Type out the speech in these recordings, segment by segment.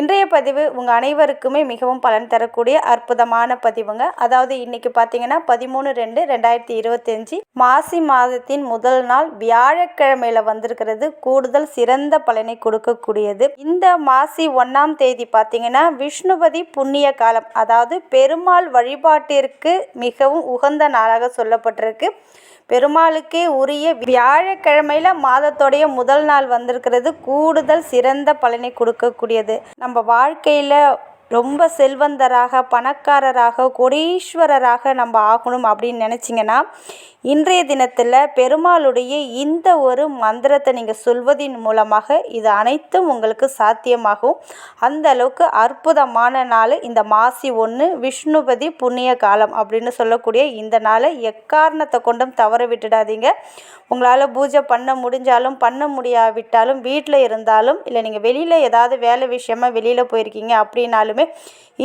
இன்றைய பதிவு உங்கள் அனைவருக்குமே மிகவும் பலன் தரக்கூடிய அற்புதமான பதிவுங்க. அதாவது இன்னைக்கு பார்த்தீங்கன்னா பதிமூணு ரெண்டு ரெண்டாயிரத்தி இருபத்தஞ்சி மாசி மாதத்தின் முதல் நாள் வியாழக்கிழமையில வந்திருக்கிறது. கூடுதல் சிறந்த பலனை கொடுக்கக்கூடியது. இந்த மாசி ஒன்றாம் தேதி பார்த்தீங்கன்னா விஷ்ணுபதி புண்ணிய காலம். அதாவது பெருமாள் வழிபாட்டிற்கு மிகவும் உகந்த நாளாக சொல்லப்பட்டிருக்கு. பெருமாளுக்கே உரிய வியாழக்கிழமையில மாதத்தோடைய முதல் நாள் வந்திருக்கிறது. கூடுதல் சிறந்த பலனை கொடுக்கக்கூடியது. நம்ம வாழ்க்கையில் ரொம்ப செல்வந்தராக பணக்காரராக கோடீஸ்வரராக நம்ம ஆகணும் அப்படின்னு நினச்சிங்கன்னா இன்றைய தினத்தில் பெருமாளுடைய இந்த ஒரு மந்திரத்தை நீங்கள் சொல்வதின் மூலமாக இது அனைத்தும் உங்களுக்கு சாத்தியமாகும். அந்த அளவுக்கு அற்புதமான நாள் இந்த மாசி ஒன்று விஷ்ணுபதி புண்ணிய காலம் அப்படின்னு சொல்லக்கூடிய இந்த நாளை எக்காரணத்தை கொண்டும் தவற விட்டுடாதீங்க. உங்களால் பூஜை பண்ண முடிஞ்சாலும் பண்ண முடியாவிட்டாலும் வீட்டில் இருந்தாலும் இல்லை நீங்கள் வெளியில் ஏதாவது வேலை விஷயமா வெளியில் போயிருக்கீங்க அப்படின்னாலுமே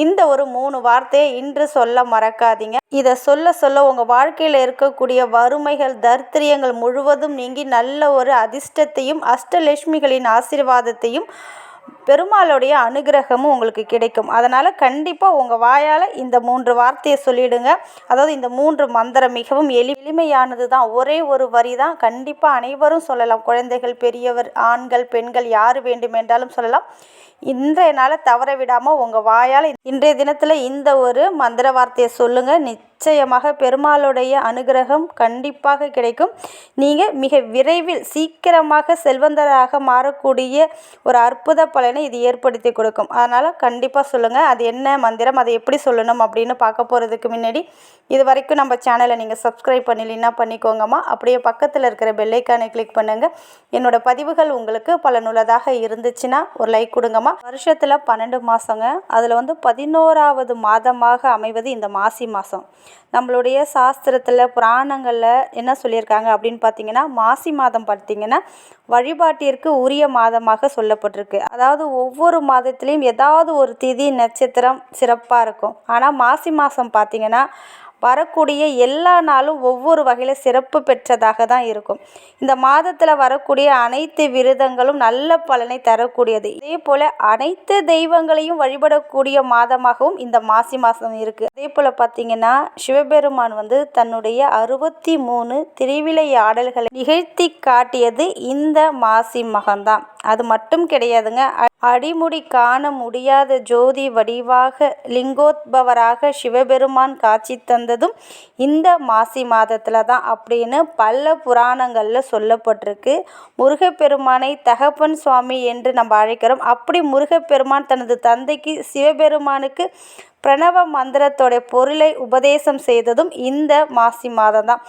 இந்த ஒரு மூணு வார்த்தையை இன்று சொல்ல மறக்காதீங்க. இதை சொல்ல சொல்ல உங்கள் வாழ்க்கையில் இருக்கக்கூடிய வறுமைகள் தரித்திரியங்கள் முழுவதும் நீங்கி நல்ல ஒரு அதிர்ஷ்டத்தையும் அஷ்டலட்சுமிகளின் ஆசீர்வாதத்தையும் பெருமாளுடைய அனுகிரகமும் உங்களுக்கு கிடைக்கும். அதனால் கண்டிப்பாக உங்கள் வாயால் இந்த மூன்று வார்த்தையை சொல்லிவிடுங்க அதாவது இந்த மூன்று மந்திரம் மிகவும் எளி எளிமையானது தான் ஒரே ஒரு வரி தான் கண்டிப்பாக அனைவரும் சொல்லலாம். குழந்தைகள் பெரியவர் ஆண்கள் பெண்கள் யார் வேண்டுமென்றாலும் சொல்லலாம். இன்றைய நாளை தவற விடாமல் உங்கள் வாயால் இன்றைய தினத்தில் இந்த ஒரு மந்திர வார்த்தையை சொல்லுங்கள் நிச்சயமாக பெருமாளுடைய அனுகிரகம் கண்டிப்பாக கிடைக்கும். நீங்கள் மிக விரைவில் சீக்கிரமாக செல்வந்தராக மாறக்கூடிய ஒரு அற்புத பலனை இது ஏற்படுத்தி கொடுக்கும். அதனால் கண்டிப்பாக சொல்லுங்கள் அது என்ன மந்திரம் அதை எப்படி சொல்லணும் அப்படின்னு பார்க்க போகிறதுக்கு முன்னாடி இது வரைக்கும் நம்ம சேனலை நீங்கள் சப்ஸ்கிரைப் பண்ணலைன்னா பண்ணிக்கோங்கம்மா. அப்படியே பக்கத்தில் இருக்கிற பெல்லைக்கானை கிளிக் பண்ணுங்கள் என்னோடய பதிவுகள் உங்களுக்கு பலனுள்ளதாக இருந்துச்சுன்னா ஒரு லைக் கொடுங்கம்மா. வருஷத்தில் பன்னெண்டு மாதங்க அதில் வந்து பதினோராவது மாதமாக அமைவது இந்த மாசி மாதம் நம்மளுடைய சாஸ்திரத்தில் புராணங்களில் என்ன சொல்லியிருக்காங்க அப்படின்னு பார்த்தீங்கன்னா மாசி மாதம் பார்த்தீங்கன்னா வழிபாட்டிற்கு உரிய மாதமாக சொல்லப்பட்டிருக்கு. அதாவது ஒவ்வொரு மாதத்துலேயும் ஏதாவது ஒரு திதி நட்சத்திரம் சிறப்பாக இருக்கும். ஆனால் மாசி மாதம் பார்த்தீங்கன்னா வரக்கூடிய எல்லா நாளும் ஒவ்வொரு வகையில் சிறப்பு பெற்றதாக தான் இருக்கும். இந்த மாதத்தில் வரக்கூடிய அனைத்து விரதங்களும் நல்ல பலனை தரக்கூடியது. இதே போல் அனைத்து தெய்வங்களையும் வழிபடக்கூடிய மாதமாகவும் இந்த மாசி மாதம் இருக்குது அதே போல் பார்த்தீங்கன்னா சிவபெருமான் வந்து தன்னுடைய அறுபத்தி மூணு திருவிளையாடல்களை நிகழ்த்தி காட்டியது இந்த மாசி மகம்தான். அது மட்டும் கிடையாதுங்க அடிமுடி காண முடியாத ஜோதி வடிவாக லிங்கோத்பவராக சிவபெருமான் காட்சி தந்ததும் இந்த மாசி மாதத்தில் தான் அப்படின்னு பல புராணங்களில் சொல்லப்பட்டிருக்கு. முருகப்பெருமானை தகப்பன் சுவாமி என்று நம்ம அழைக்கிறோம். அப்படி முருகப்பெருமான் தனது தந்தைக்கு சிவபெருமானுக்கு பிரணவ மந்திரத்தோட பொருளை உபதேசம் செய்ததும் இந்த மாசி மாதம் தான்.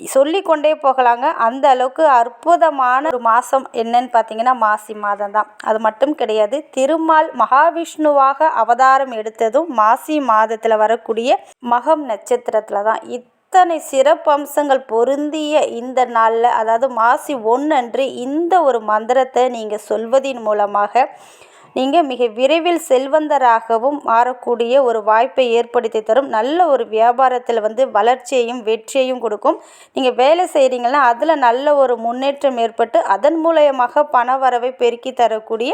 சொல்லிக்கொண்டே போகலாங்க. அந்த அளவுக்கு அற்புதமான ஒரு மாதம் என்னன்னு பார்த்தீங்கன்னா மாசி மாதம் தான் அது மட்டும் கிடையாது திருமால் மகாவிஷ்ணுவாக அவதாரம் எடுத்ததும் மாசி மாதத்தில் வரக்கூடிய மகம் நட்சத்திரத்தில் தான் இத்தனை சிறப்பம்சங்கள் பொருந்திய இந்த நாளில் அதாவது மாசி ஒன்றன்று இந்த ஒரு மந்திரத்தை நீங்கள் சொல்வதின் மூலமாக நீங்கள் மிக விரைவில் செல்வந்தராகவும் மாறக்கூடிய ஒரு வாய்ப்பை ஏற்படுத்தி தரும். நல்ல ஒரு வியாபாரத்தில் வந்து வளர்ச்சியையும் வெற்றியையும் கொடுக்கும். நீங்கள் வேலை செய்கிறீங்கன்னா அதில் நல்ல ஒரு முன்னேற்றம் ஏற்பட்டு அதன் மூலயமாக பண வரவை பெருக்கி தரக்கூடிய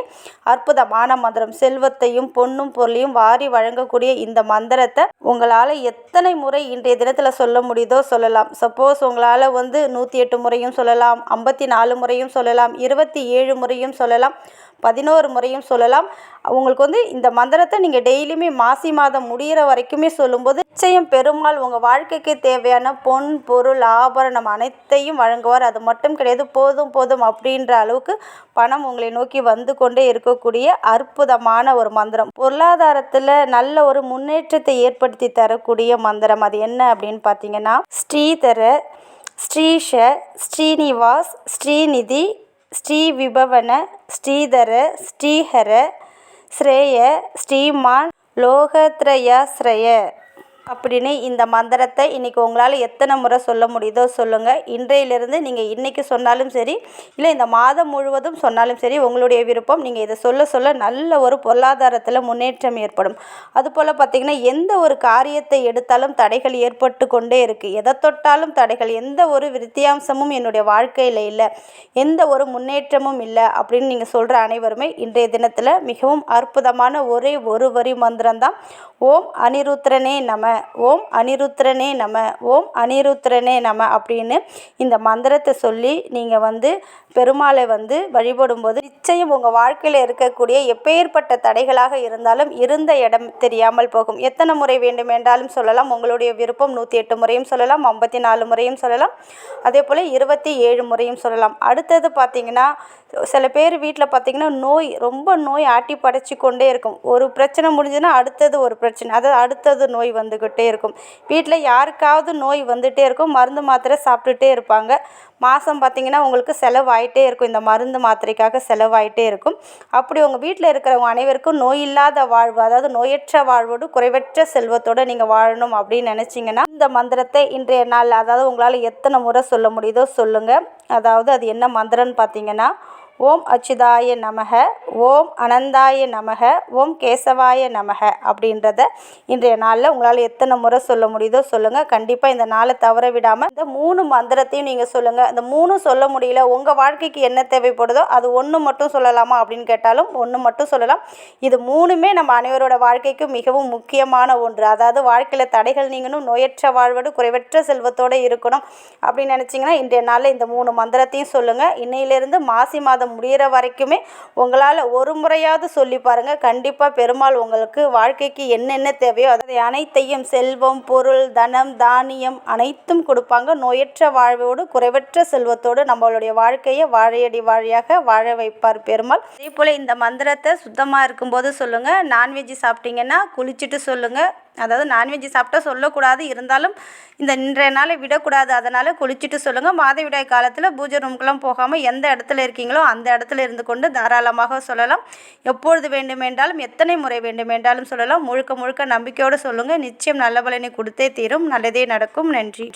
அற்புதமான மந்திரம். செல்வத்தையும் பொண்ணும் பொருளையும் வாரி வழங்கக்கூடிய இந்த மந்திரத்தை உங்களால் எத்தனை முறை இன்றைய தினத்தில் சொல்ல முடியுதோ சொல்லலாம். சப்போஸ் உங்களால் வந்து நூற்றி எட்டு முறையும் சொல்லலாம் ஐம்பத்தி நாலு முறையும் சொல்லலாம் இருபத்தி ஏழு முறையும் சொல்லலாம் பதினோரு முறையும் சொல்லலாம். உங்களுக்கு வந்து இந்த மந்திரத்தை நீங்கள் டெய்லியுமே மாசி மாதம் முடிகிற வரைக்குமே சொல்லும்போது நிச்சயம் பெருமாள் உங்கள் வாழ்க்கைக்கு தேவையான பொன் பொருள் ஆபரணம் அனைத்தையும் வழங்குவார். அது மட்டும் கிடையாது போதும் போதும் அப்படின்ற அளவுக்கு பணம் உங்களை நோக்கி வந்து கொண்டே இருக்கக்கூடிய அற்புதமான ஒரு மந்திரம். பொருளாதாரத்தில் நல்ல ஒரு முன்னேற்றத்தை ஏற்படுத்தி தரக்கூடிய மந்திரம் அது என்ன அப்படின்னு பார்த்தீங்கன்னா ஸ்ரீதர ஸ்ரீஷ ஸ்ரீனிவாஸ் ஸ்ரீநிதி ஸ்ரீவிபவன ஸ்ரீதர ஸ்ரீஹர ஸ்ரேய ஸ்ரீமான் லோகத்ரயாஸ்ரய. அப்படின்னு இந்த மந்திரத்தை இன்றைக்கி உங்களால் எத்தனை முறை சொல்ல முடியுதோ சொல்லுங்கள் இன்றையிலிருந்து நீங்கள் இன்றைக்கி சொன்னாலும் சரி இல்லை இந்த மாதம் முழுவதும் சொன்னாலும் சரி உங்களுடைய விருப்பம் நீங்கள் இதை சொல்ல சொல்ல நல்ல ஒரு பொருளாதாரத்தில் முன்னேற்றம் ஏற்படும். அதுபோல் பார்த்திங்கன்னா எந்த ஒரு காரியத்தை எடுத்தாலும் தடைகள் ஏற்பட்டு கொண்டே இருக்குது எதை தொட்டாலும் தடைகள் எந்த ஒரு வித்தியாசமும் என்னுடைய வாழ்க்கையில் இல்லை எந்த ஒரு முன்னேற்றமும் இல்லை அப்படின்னு நீங்கள் சொல்கிற அனைவருமே இன்றைய தினத்தில் மிகவும் அற்புதமான ஒரே ஒரு வரி மந்திரம்தான். ஓம் அனிருத்ரனே நம. ஓம் அனிருத்ரனே நம ஓம் அனிருத்ரனே நம அப்படின்னு இந்த மந்திரத்தை சொல்லி நீங்கள் வந்து பெருமாளை வந்து வழிபடும்போது நிச்சயம் உங்கள் வாழ்க்கையில் இருக்கக்கூடிய எப்பேற்பட்ட தடைகளாக இருந்தாலும் இருந்த இடம் தெரியாமல் போகும். எத்தனை முறை வேண்டுமென்றாலும் சொல்லலாம். உங்களுடைய விருப்பம் நூற்றி எட்டு முறையும் சொல்லலாம். ஐம்பத்தி நாலு முறையும் சொல்லலாம். அதே போல் இருபத்தி ஏழு முறையும் சொல்லலாம். அடுத்தது பார்த்திங்கன்னா சில பேர் வீட்டில் பார்த்திங்கன்னா நோய் ரொம்ப நோய் ஆட்டி படைச்சி கொண்டே இருக்கும். ஒரு பிரச்சனை முடிஞ்சுதுன்னா அடுத்தது ஒரு பிரச்சனை. அது அடுத்தது நோய் வந்துக்கிட்டே இருக்கும். வீட்டில் யாருக்காவது நோய் வந்துகிட்டே இருக்கும். மருந்து மாத்திரை சாப்பிட்டுட்டே இருப்பாங்க. மாதம் பார்த்திங்கன்னா உங்களுக்கு செலவாயிட்டே இருக்கும். இந்த மருந்து மாத்திரைக்காக செலவாயிட்டே இருக்கும். அப்படி உங்கள் வீட்டில் இருக்கிறவங்க அனைவருக்கும் நோய் இல்லாத வாழ்வு அதாவது நோயற்ற வாழ்வோடு குறைவற்ற செல்வத்தோடு நீங்கள் வாழணும் அப்படின்னு நினச்சிங்கன்னா இந்த மந்திரத்தை இன்றைய நாள் அதாவது உங்களால் எத்தனை முறை சொல்ல முடியுதோ சொல்லுங்கள் அதாவது அது என்ன மந்திரம்னு பார்த்தீங்கன்னா ஓம் அச்சுதாய நமக ஓம் அனந்தாய நமக ஓம் கேசவாய நமக அப்படின்றத இன்றைய நாளில் உங்களால் எத்தனை முறை சொல்ல முடியுதோ சொல்லுங்கள் கண்டிப்பாக இந்த நாளை தவற விடாமல் இந்த மூணு மந்திரத்தையும் நீங்கள் சொல்லுங்கள் இந்த மூணும் சொல்ல முடியல உங்கள் வாழ்க்கைக்கு என்ன தேவைப்படுதோ அது ஒன்று மட்டும் சொல்லலாமா அப்படின்னு கேட்டாலும் ஒன்று மட்டும் சொல்லலாம். இது மூணுமே நம்ம அனைவரோட வாழ்க்கைக்கு மிகவும் முக்கியமான ஒன்று. அதாவது வாழ்க்கையில் தடைகள் நீங்கணும் நோயற்ற வாழ்வோடு குறைவற்ற செல்வத்தோடு இருக்கணும் அப்படின்னு நினச்சிங்கன்னா இன்றைய நாளில் இந்த மூணு மந்திரத்தையும் சொல்லுங்கள் இன்னையிலேருந்து மாசி மாதம் முடிகிற வரைக்குமே உங்களால் ஒரு முறையாவது சொல்லி பாருங்கள் கண்டிப்பாக பெருமாள் உங்களுக்கு வாழ்க்கைக்கு என்னென்ன தேவையோ அதை அனைத்தையும் செல்வம் பொருள் தனம் தானியம் அனைத்தும் கொடுப்பாங்க. நோயற்ற வாழ்வோடு குறைவற்ற செல்வத்தோடு நம்மளுடைய வாழ்க்கையை வாழையடி வாழையாக வாழ வைப்பார் பெருமாள். அதே போல் இந்த மந்திரத்தை சுத்தமாக இருக்கும்போது சொல்லுங்கள் நான்வெஜ் சாப்பிட்டீங்கன்னா குளிச்சுட்டு சொல்லுங்கள் அதாவது நான்வெஜ் சாப்பிட்டா சொல்லக்கூடாது இருந்தாலும் இந்த இன்றைய நாளை விடக்கூடாது. அதனால் குளிச்சுட்டு சொல்லுங்கள் மாதவிடாய் காலத்தில் பூஜை ரூம்க்கெலாம் போகாமல் எந்த இடத்துல இருக்கீங்களோ அந்த இடத்துல இருந்து கொண்டு தாராளமாக சொல்லலாம். எப்பொழுது வேண்டுமென்றாலும் எத்தனை முறை வேண்டுமென்றாலும் சொல்லலாம். முழுக்க முழுக்க நம்பிக்கையோடு சொல்லுங்கள் நிச்சயம் நல்ல பலனை கொடுத்தே தீரும். நல்லதே நடக்கும். நன்றி.